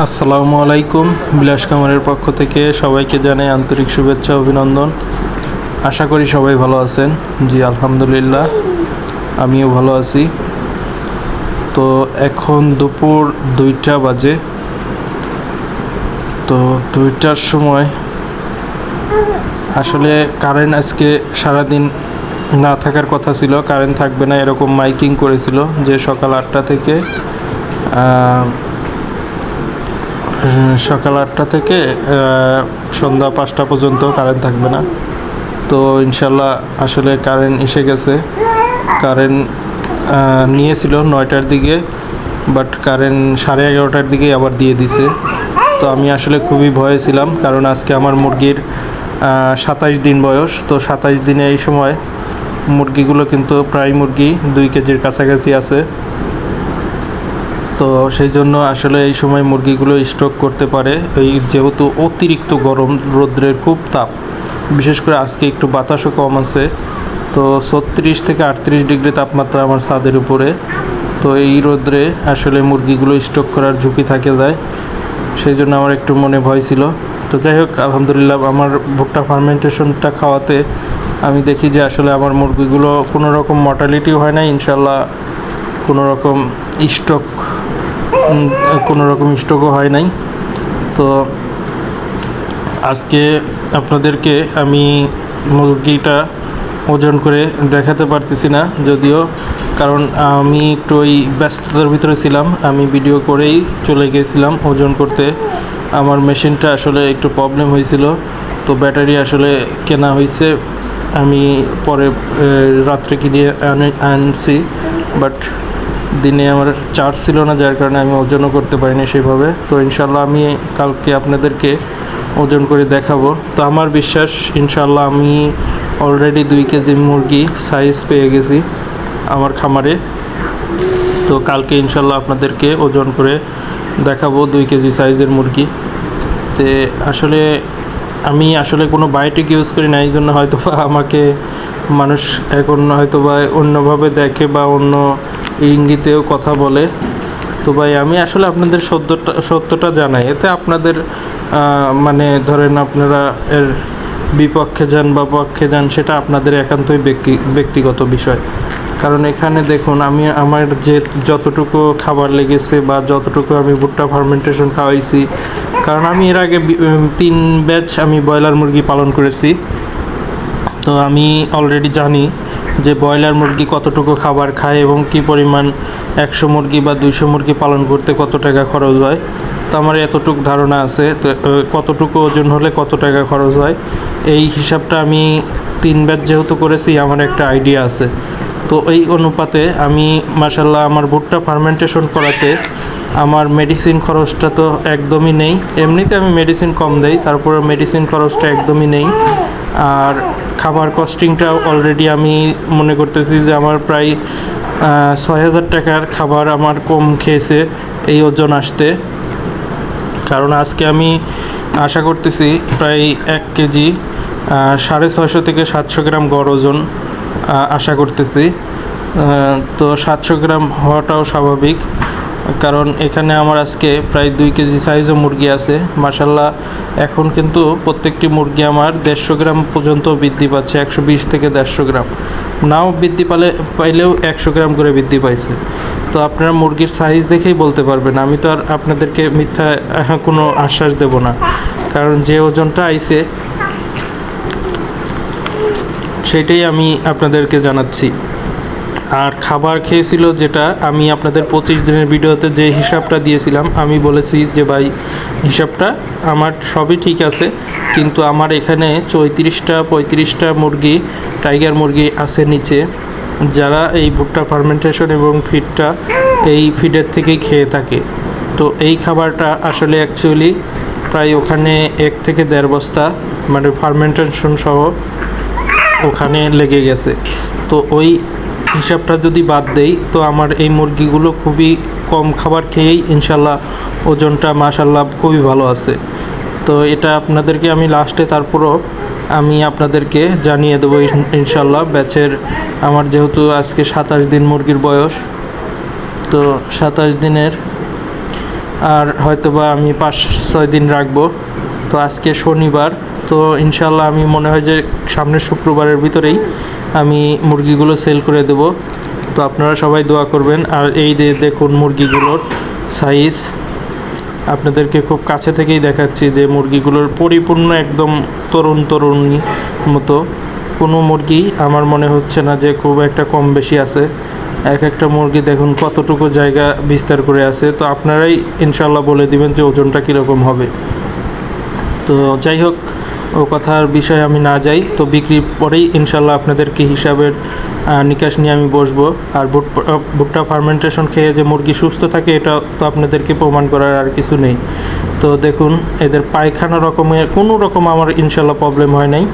আসসালামু আলাইকুম। বিলাস কামারের পক্ষ থেকে সবাইকে জানাই আন্তরিক শুভেচ্ছা, অভিনন্দন। আশা করি সবাই ভালো আছেন। জি, আলহামদুলিল্লাহ। আমিও ভালো আছি। তো এখন দুপুর দুইটা বাজে। তো দুইটার সময় আসলে কারেন্ট আজকে সারাদিন না থাকার কথা ছিল। কারেন্ট থাকবে না, এরকম মাইকিং করেছিল যে সকাল আটটা থেকে সকাল আটটা থেকে সন্ধ্যা পাঁচটা পর্যন্ত কারেন্ট থাকবে না। তো ইনশাল্লাহ আসলে কারেন্ট এসে গেছে। কারেন্ট নিয়েছিল নয়টার দিকে বাট কারেন্ট সাড়ে এগারোটার দিকে আবার দিয়ে দিছে। তো আমি আসলে খুবই ভয়ে ছিলাম, কারণ আজকে আমার মুরগির সাতাইশ দিন বয়স। তো সাতাইশ দিনে এই সময় মুরগিগুলো কিন্তু প্রায় মুরগি দুই কেজির কাছাকাছি আছে। তো সেই জন্য আসলে এই সময় মুরগিগুলো স্টক করতে পারে। এই যেহেতু অতিরিক্ত গরম, রৌদ্রের খুব তাপ, বিশেষ করে আজকে একটু বাতাসও কম আছে। তো ছত্রিশ থেকে আটত্রিশ ডিগ্রি তাপমাত্রা আমার ছাদের উপরে। তো এই রোদ্রে আসলে মুরগিগুলো স্টক করার ঝুঁকি থাকে যায়। সেই জন্য আমার একটু মনে ভয় ছিল। তো যাই হোক, আলহামদুলিল্লাহ আমার ভুট্টা ফার্মেন্টেশনটা খাওয়াতে আমি দেখি যে আসলে আমার মুরগিগুলো কোনো রকম মর্টালিটিও হয় না ইনশাল্লাহ কোনো রকম স্টক কোনো রকম স্টকও হয় নাই। তো আজকে আপনাদেরকে আমি মুরগিটা ওজন করে দেখাতে পারতেছি না যদিও, কারণ আমি একটু ওই ব্যস্ততার ভিতরে ছিলাম। আমি ভিডিও করেই চলে গিয়েছিলাম ওজন করতে। আমার মেশিনটা আসলে একটু প্রবলেম হয়েছিল, তো ব্যাটারি আসলে কেনা হয়েছে। আমি পরে রাত্রে কিনে আনে- আনছি বাট দিনে আমার চার্জ ছিল না, যার কারণে আমি ওজনও করতে পারিনি সেভাবে তো ইনশাল্লাহ আমি কালকে আপনাদেরকে ওজন করে দেখাবো। তো আমার বিশ্বাস ইনশাল্লাহ আমি অলরেডি দুই কেজি মুরগি সাইজ পেয়ে গেছি আমার খামারে। তো কালকে ইনশাল্লাহ আপনাদেরকে ওজন করে দেখাবো দুই কেজি সাইজের মুরগি। তে আসলে আমি আসলে কোনো বায়োটিক ইউজ করি না, এই জন্য হয়তো আমাকে মানুষ এখন হয়তো বা অন্যভাবে দেখে বা অন্য ইঙ্গিতেও কথা বলে। তো ভাই, আমি আসলে আপনাদের সত্যটা সত্যটা জানাই। এতে আপনাদের মানে ধরেন আপনারা এর বিপক্ষে যান বা পক্ষে যান, সেটা আপনাদের একান্তই ব্যক্তি, ব্যক্তিগত বিষয়। কারণ এখানে দেখুন, আমি আমার যে যতটুকু খাবার লেগেছে বা যতটুকু আমি ভুট্টা ফার্মেন্টেশন খাওয়াইছি, কারণ আমি এর আগে তিন ব্যাচ আমি ব্রয়লার মুরগি পালন করেছি। তো আমি অলরেডি জানি যে ব্রয়লার মুরগি কতটুকু খাবার খায় এবং কি পরিমাণ একশো মুরগি বা দুইশো মুরগি পালন করতে কত টাকা খরচ হয়। তো আমার এতটুকু ধারণা আছে, তো কতটুকু ওজন হলে কত টাকা খরচ হয়। এই হিসাবটা আমি তিন ব্যাচ যেহেতু করেছি, আমার একটা আইডিয়া আছে। তো এই অনুপাতে আমি মাসাল্লাহ আমার ভুট্টা ফার্মেন্টেশন করাতে আমার মেডিসিন খরচটা তো একদমই নেই। এমনিতে আমি মেডিসিন কম দেই তারপরে মেডিসিন খরচটা একদমই নেই। আর খাবার কস্টিংটা অলরেডি আমি মনে করতেছি যে আমার প্রায় ছয় হাজার টাকার খাবার আমার কম খেয়েছে এই ওজন আসতে। কারণ আজকে আমি আশা করতেছি প্রায় এক কেজি সাড়ে ছয়শো থেকে সাতশো গ্রাম গড় ওজন আশা করতেছি। তো সাতশো গ্রাম হওয়াটাও স্বাভাবিক। কারণ এখানে আমার আজকে প্রায় দুই কেজি সাইজও মুরগি আছে। মাসাল্লাহ এখন কিন্তু প্রত্যেকটি মুরগি আমার দেড়শো গ্রাম পর্যন্ত বৃদ্ধি পাচ্ছে, একশো বিশ থেকে দেড়শো গ্রাম। নাও বৃদ্ধি পালে পাইলেও একশো গ্রাম করে বৃদ্ধি পাইছে। তো আপনারা মুরগির সাইজ দেখেই বলতে পারবেন, আমি তো আর আপনাদেরকে মিথ্যা কোনো আশ্বাস দেব না। কারণ যে ওজনটা আইছে, সেটাই আমি আপনাদেরকে জানাচ্ছি। আর খাবার খেয়েছিল যেটা আমি আপনাদের পঁচিশ দিনের ভিডিওতে যে হিসাবটা দিয়েছিলাম, আমি বলেছি যে ভাই, হিসাবটা আমার সবই ঠিক আছে, কিন্তু আমার এখানে চৌত্রিশটা, পঁয়ত্রিশটা মুরগি, টাইগার মুরগি আছে নিচে। যারা এই ভুট্টা ফার্মেন্টেশন এবং ফিডটা এই ফিডের থেকেই খেয়ে থাকে। তো এই খাবারটা আসলে অ্যাকচুয়ালি প্রায় ওখানে এক থেকে দেড় বস্তা মানে ফার্মেন্টেশন সহ ওখানে লেগে গেছে। তো ওই হিসাবটা যদি বাদ দেই, তো আমার এই মুরগিগুলো খুবই কম খাবার খেয়েই ইনশাল্লাহ ওজনটা মাশাল্লাহ খুবই ভালো আছে। তো এটা আপনাদেরকে আমি লাস্টে তারপরও আমি আপনাদেরকে জানিয়ে দেবো ইনশাল্লাহ ব্যাচের আমার যেহেতু আজকে সাতাশ দিন মুরগির বয়স, তো সাতাশ দিনের আর হয়তোবা আমি পাঁচ, ছয় দিন রাখব। তো আজকে শনিবার, তো ইনশাল্লাহ আমি মনে হয় যে সামনের শুক্রবারের ভিতরেই আমি মুরগিগুলো সেল করে দেব। তো আপনারা সবাই দোয়া করবেন। আর এই দেখুন মুরগিগুলোর সাইজ আপনাদেরকে খুব কাছে থেকেই দেখাচ্ছি যে মুরগিগুলোর পরিপূর্ণ একদম তরুণ তরুণী মতো। কোনো মুরগি আমার মনে হচ্ছে না যে খুব একটা কম বেশি আছে। এক একটা মুরগি দেখুন কতটুকু জায়গা বিস্তার করে আছে। তো আপনারাই ইনশাল্লাহ বলে দিবেন যে ওজনটা কীরকম হবে। তো যাই হোক ও কথার বিষয়ে আমি না যাই, তো বিক্রির পরেই ইনশাল্লাহ আপনাদেরকে হিসাবের নিকাশ নিয়ে আমি বসবো। আর ভুট্টা ফার্মেন্টেশন খেয়ে যে মুরগি সুস্থ থাকে, এটা তো আপনাদেরকে প্রমাণ করার আর কিছু নেই। তো দেখুন, এদের পায়খানা রকমের কোনো রকম আমার ইনশাল্লাহ প্রবলেম হয় নাই।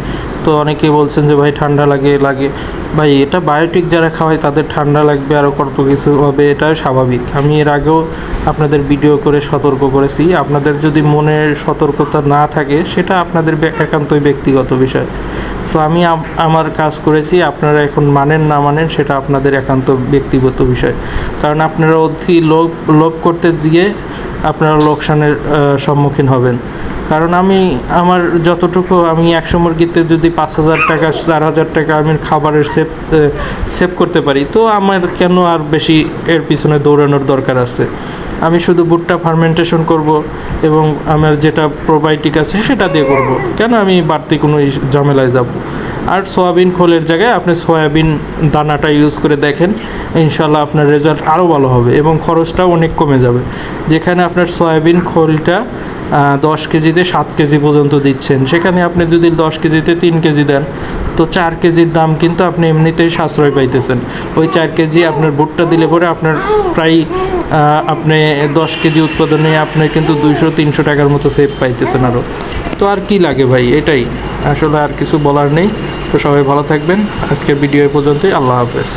তো অনেকে বলছেন যে, ভাই, ঠান্ডা লাগে লাগে। ভাই, এটা বায়োটিক যারা খাওয়ায়, তাদের ঠান্ডা লাগবে আরও কত কিছু হবে এটা স্বাভাবিক। আমি এর আগেও আপনাদের ভিডিও করে সতর্ক করেছি। আপনাদের যদি মনের সতর্কতা না থাকে, সেটা আপনাদের একান্তই ব্যক্তিগত বিষয়। তো আমি আমার কাজ করেছি, আপনারা এখন মানেন না মানেন সেটা আপনাদের একান্ত ব্যক্তিগত বিষয়। কারণ আপনারা অতি লোভ লোভ করতে গিয়ে আপনারা লোকসানের সম্মুখীন হবেন। কারণ আমি আমার যতটুকু আমি একশো মুরগিতে যদি পাঁচ হাজার টাকা, চার হাজার টাকা আমি খাবারের সেভ সেভ করতে পারি, তো আমার কেন আর বেশি এর পিছনে দৌড়ানোর দরকার আছে? আমি শুধু ভুট্টা ফার্মেন্টেশন করব এবং আমার যেটা প্রোবায়োটিক আছে সেটা দিয়ে করব। কেন আমি বাড়তি কোনো ঝামেলায় যাব? আর সয়াবিন খোলের জায়গায় আপনি সয়াবিন দানাটা ইউজ করে দেখেন ইনশাল্লাহ আপনার রেজাল্ট আরও ভালো হবে এবং খরচটাও অনেক কমে যাবে। যেখানে আপনার সয়াবিন খোলটা দশ কেজিতে সাত কেজি পর্যন্ত দিচ্ছেন। সেখানে আপনি যদি দশ কেজিতে তিন কেজি দেন, তো চার কেজির দাম কিন্তু আপনি এমনিতেই সাশ্রয় পাইতেছেন। ওই চার কেজি আপনার ভুট্টা দিলে পরে আপনার প্রায় আপনি দশ কেজি উৎপাদনে আপনি কিন্তু দুইশো, তিনশো টাকার মতো সেভ পাইতেছেন আরও তো আর কি লাগে ভাই? এটাই। আসলে আর কিছু বলার নেই। তো সবাই ভালো থাকবেন। আজকের ভিডিও পর্যন্তই। আল্লাহ হাফেজ।